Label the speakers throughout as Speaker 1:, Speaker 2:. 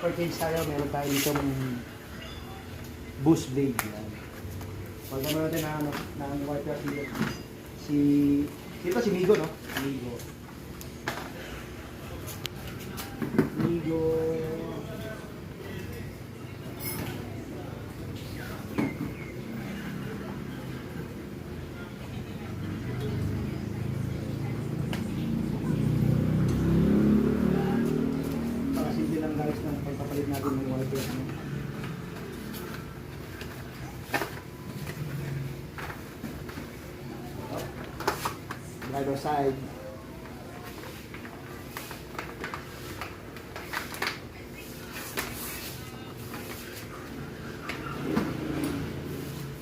Speaker 1: purchase tayo, meron tayo ditong boost blade. Yan. Pag naman natin na ano, ng wiper dito. Si, dito si Migo, no? Migo. Migo. Pakasimple lang pagpapalit natin ng wiper. Ano? driver side.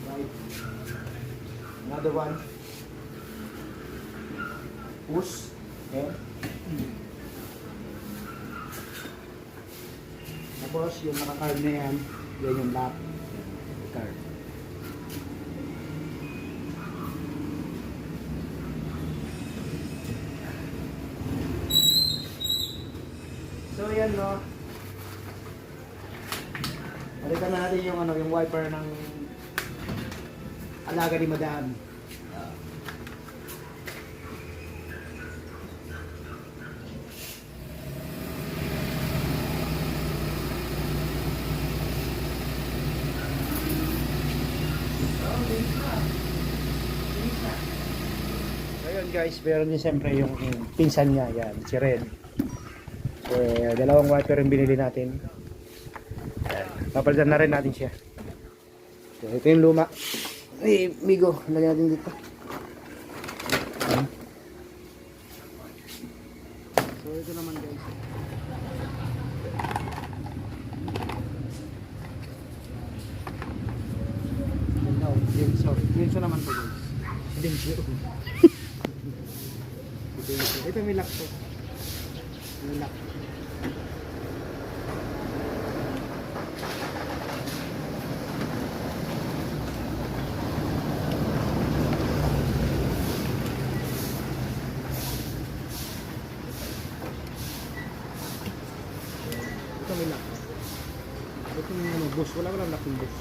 Speaker 1: Right. Another one. Push. Okay. Tapos yung naka-card na yan, yan yung lap. Card. So yan no. Balikan na natin yung ano, yung wiper ng alaga ni Madam. Ayun guys, meron din siyempre yung pinsan niya, yan, si Red. Eh, dalawang wiper yung binili natin. Papalitan na rin natin siya. So, ito yung luma. Eh, Migo, lagyan natin dito. So, ito naman guys. No, Denso naman to guys. Denso. Denso. Ito may lock to. May lock. Ito may lock. Ito yung ano. Wala walang lock yung bus.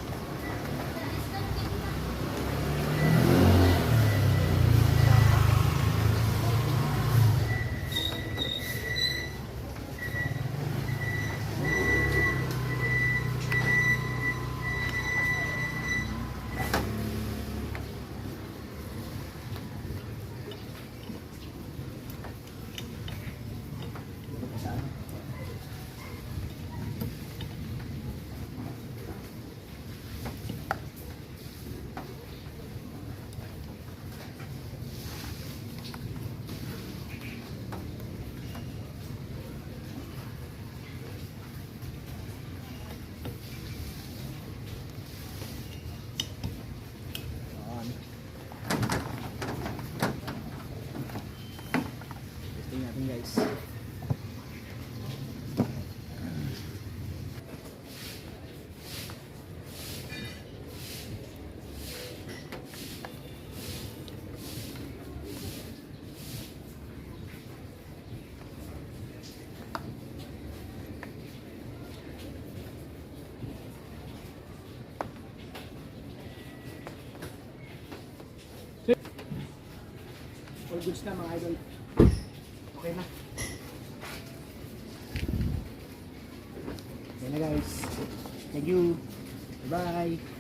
Speaker 1: Ayan. Testing natin guys. All goods na mga idol. Okay na. Okay na guys. Thank you. Bye.